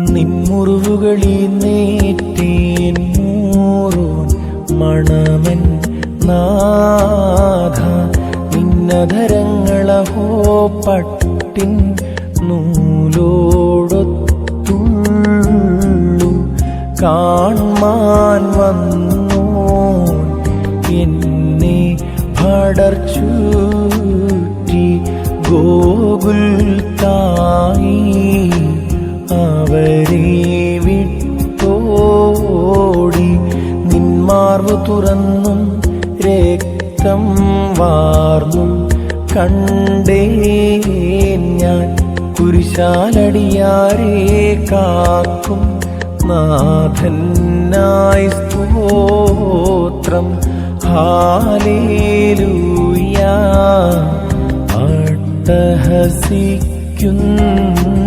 നിൻമുറിവുകളിൽ നേറ്റേൻ മൂറോൻ മണമൻ നാഥ. നിന്നധരങ്ങളഹോ പട്ടിൻ നൂലോടൊത്തുള്ളു. കാൺമാൻ വന്നോൻ എന്നെ ഭടർച്ചൂറ്റി ഗോകുൽ നിന്മാർവ് തുറന്നും രക്തം വാർന്നും കണ്ടേ ഞാൻ. കുരിശാലടിയാരെ കാക്കും നാഥനായി സ്തോത്രം. ഹാലേലൂയാ. അട്ടഹസിക്കുന്ന